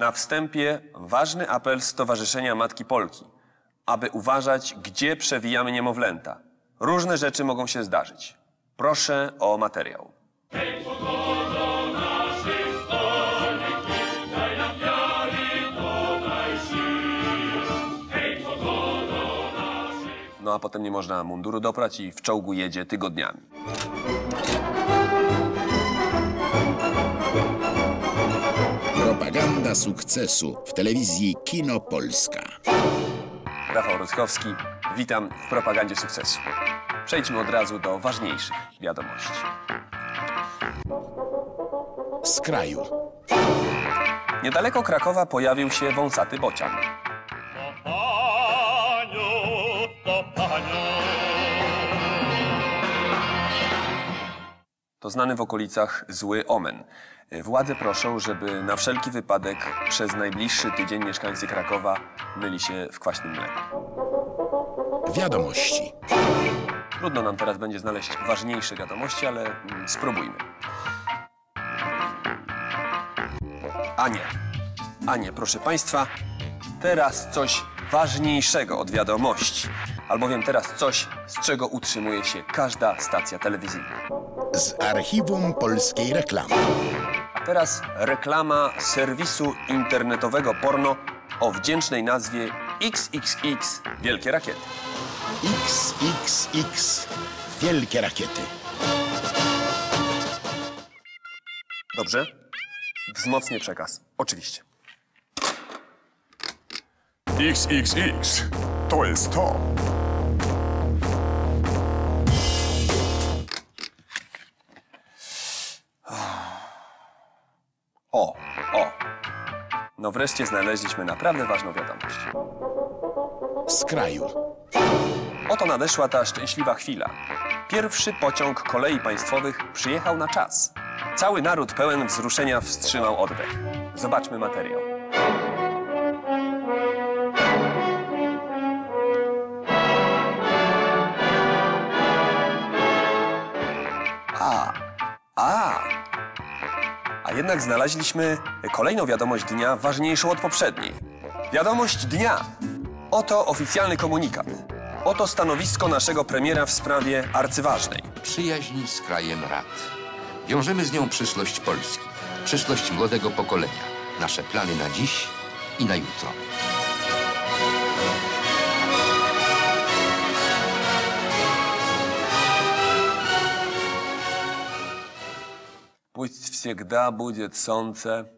Na wstępie ważny apel Stowarzyszenia Matki Polki, aby uważać, gdzie przewijamy niemowlęta. Różne rzeczy mogą się zdarzyć. Proszę o materiał. No a potem nie można munduru doprać i w czołgu jedzie tygodniami. Propaganda sukcesu w telewizji Kino Polska. Rafał Rutkowski, witam w propagandzie sukcesu. Przejdźmy od razu do ważniejszych wiadomości. Z kraju. Niedaleko Krakowa pojawił się wąsaty bocian. To znany w okolicach zły omen. Władze proszą, żeby na wszelki wypadek przez najbliższy tydzień mieszkańcy Krakowa myli się w kwaśnym mleku. Wiadomości. Trudno nam teraz będzie znaleźć ważniejsze wiadomości, ale mm, spróbujmy. A nie. A nie, proszę Państwa. Teraz coś ważniejszego od wiadomości. Albowiem teraz coś, z czego utrzymuje się każda stacja telewizyjna. Z archiwum polskiej reklamy. Teraz reklama serwisu internetowego porno o wdzięcznej nazwie XXX Wielkie Rakiety. XXX. Wielkie rakiety. Dobrze? Wzmocnię przekaz. Oczywiście. XXX. To jest to. O, o. No wreszcie znaleźliśmy naprawdę ważną wiadomość. Z kraju. Oto nadeszła ta szczęśliwa chwila. Pierwszy pociąg kolei państwowych przyjechał na czas. Cały naród pełen wzruszenia wstrzymał oddech. Zobaczmy materiał. A. A jednak znaleźliśmy kolejną wiadomość dnia, ważniejszą od poprzedniej. Wiadomość dnia. Oto oficjalny komunikat. Oto stanowisko naszego premiera w sprawie arcyważnej. Przyjaźń z krajem rad. Wiążemy z nią przyszłość Polski, przyszłość młodego pokolenia, nasze plany na dziś i na jutro. Пусть всегда будет солнце,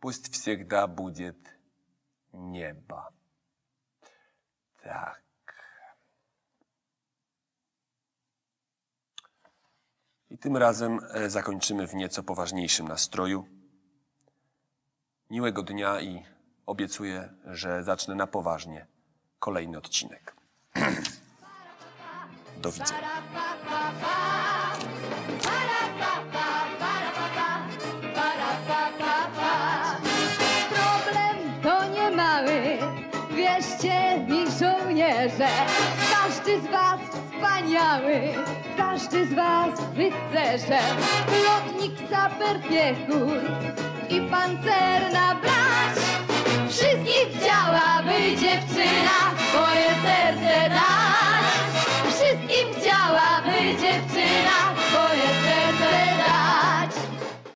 пусть всегда будет небо. Tak. I tym razem e, zakończymy w nieco poważniejszym nastroju. Miłego dnia i obiecuję, że zacznę na poważnie kolejny odcinek. Do widzenia. Każdy z was wspaniały, każdy z was rycerzem. Lotnik, saper, piechur i pancerna brać. Wszystkich chciałaby dziewczyna swoje serce dać. Wszystkim chciałaby dziewczyna